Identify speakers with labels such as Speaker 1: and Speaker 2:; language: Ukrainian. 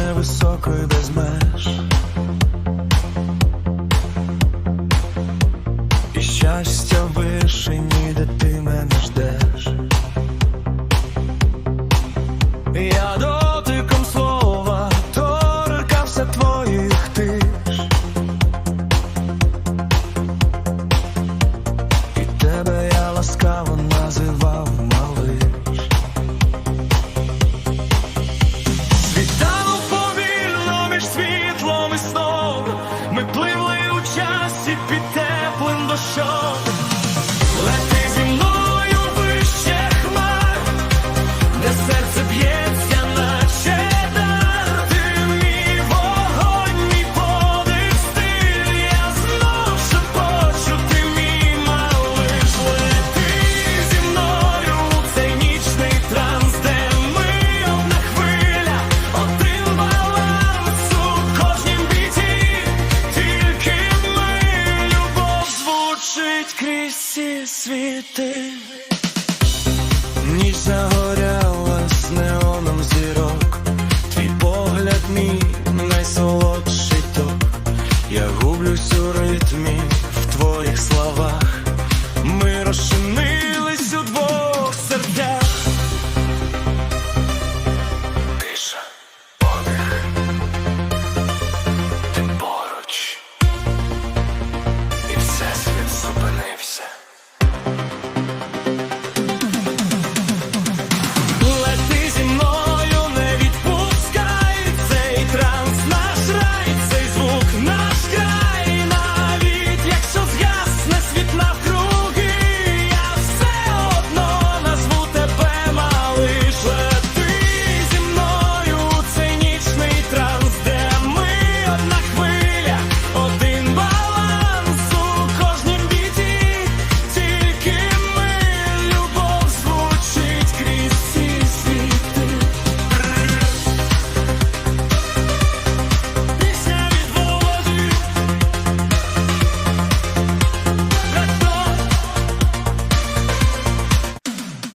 Speaker 1: мене без меж. І щастя вишені дитини. Ми пливли у часі під теплим дощом. світи, ніч загорялась неоном зірок, твій погляд мій найсолодший ток, я гублюсь у ритмі в твоїх словах, ми розширюємо.